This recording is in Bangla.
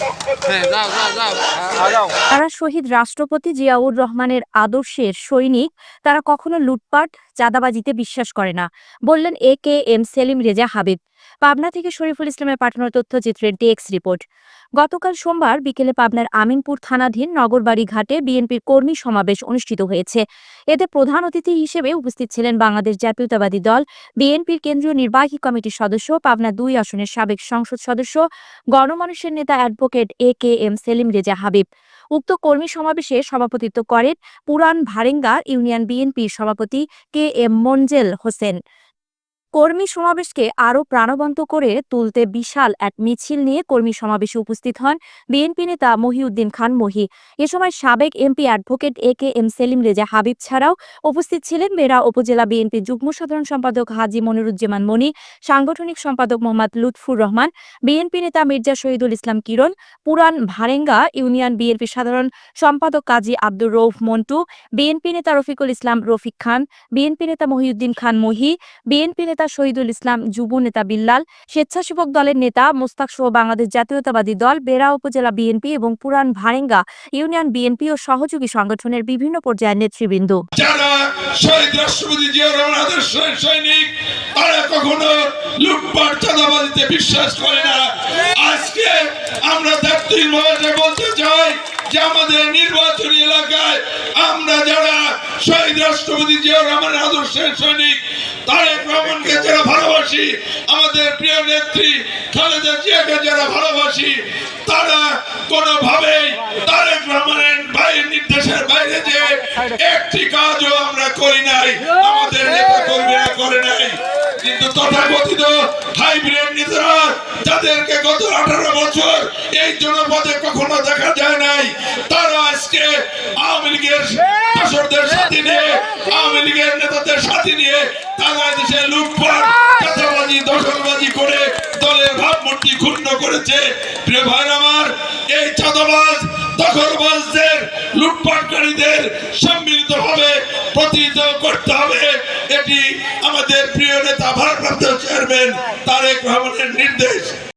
হ্যাঁ যাও যাও যাও। তারা শহীদ রাষ্ট্রপতি জিয়াউর রহমানের আদর্শের সৈনিক। তারা কখনো লুটপাট চাঁদাবাজিতে বিশ্বাস করে না। বললেন A K M Selim Reza Habib. Pabna থেকে শরীফুল ইসলামের পাঠানো তথ্যচিত্রের ডেস্ক রিপোর্ট। গতকাল সোমবার বিকেলে পাবনার আমিনপুর থানাধীন নগরবাড়ি ঘাটে বিএনপির কর্মী সমাবেশ অনুষ্ঠিত হয়েছে। এতে প্রধান অতিথি হিসেবে উপস্থিত ছিলেন বাংলাদেশ জাতীয়তাবাদী দল, বিএনপির কেন্দ্রীয় নির্বাহী কমিটির সদস্য, পাবনা দুই আসনের সাবেক সংসদ সদস্য, গণমানুষের নেতা advocate A K M Selim Reza Habib. উক্ত কর্মী সমাবেশে সভাপতিত্ব করেন পুরান ভারেঙ্গা ইউনিয়ন বিএনপির সভাপতি কে এম মঞ্জেল হোসেন। কর্মী সমাবেশকে আরও প্রাণবন্ত করে তুলতে বিশাল এক মিছিল নিয়ে কর্মী সমাবেশে উপস্থিত হন বিএনপি নেতা মহিউদ্দিন খান মহি। এ সময় সাবেক MP advocate A K M Selim Reza Habib ছাড়াও উপস্থিত ছিলেন মেরা উপজেলা বিএনপি যুগ্ম সাধারণ সম্পাদক হাজি মনিরুজ্জামান মনি, সাংগঠনিক সম্পাদক মোহাম্মদ লুৎফুর রহমান, বিএনপি নেতা মির্জা শহীদুল ইসলাম কিরণ, পুরান ভারেঙ্গা ইউনিয়ন বিএনপি সাধারণ সম্পাদক কাজী আব্দুর রৌফ মন্টু, বিএনপি নেতা রফিকুল ইসলাম রফিক খান, বিএনপি নেতা মহিউদ্দিন খান মহি, বিএনপি নেতা শহীদুল ইসলাম, যুব নেতা বিল্লাল, স্বেচ্ছাসেবক দলের নেতা মোস্তাক সহ বাংলাদেশ জাতীয়তাবাদী দল, বেড়া উপজেলা বিএনপি এবং পুরান ভারেঙ্গা ইউনিয়ন বিএনপি ও সহযোগী সংগঠনের বিভিন্ন পর্যায়ের নেতৃবৃন্দ। বিশ্বাস করে না। আজকে আমরা বলতে চাই যে আমাদের নির্বাচনী এলাকায় আমরা যারা শহীদ রাষ্ট্রপতি জিয়াউর রহমানের আদর্শের সৈনিক, তারেক রহমানকে যারা ভালোবাসি, আমাদের প্রিয় নেত্রী খালেদা জিয়াকে যারা ভালোবাসি, তারা কোনোভাবেই তারেক রহমানের বাইরের নির্দেশের বাইরে যে একটি কাজও আমরা করি নাই। আমাদের নেতা কর্মীরা করে নাই কিন্তু তথাকথিত হাইব্রিড নেতারা যাদেরকে গত আঠারো বছর এই জনপদে কখনো দেখা যায় নাই, তারা আজকে আওয়ামী লীগের শাসকদের সাথে নিয়ে, আওয়ামী লীগের নেতাদের সাথে নিয়ে তারা দেশে লুটপাট, চাঁদাবাজি, দখলবাজি করে দলের ভাবমূর্তি ক্ষুণ্ণ করেছে। প্রিয় ভাই আমার, এই চাঁদাবাজ, দখলবাজদের, লুটপাটকারীদের সম্মিলিত ভাবে প্রতিহিত করতে হবে। আমাদের প্রিয় নেতা ভারপ্রাপ্ত চেয়ারম্যান তারেক রহমানের নির্দেশ।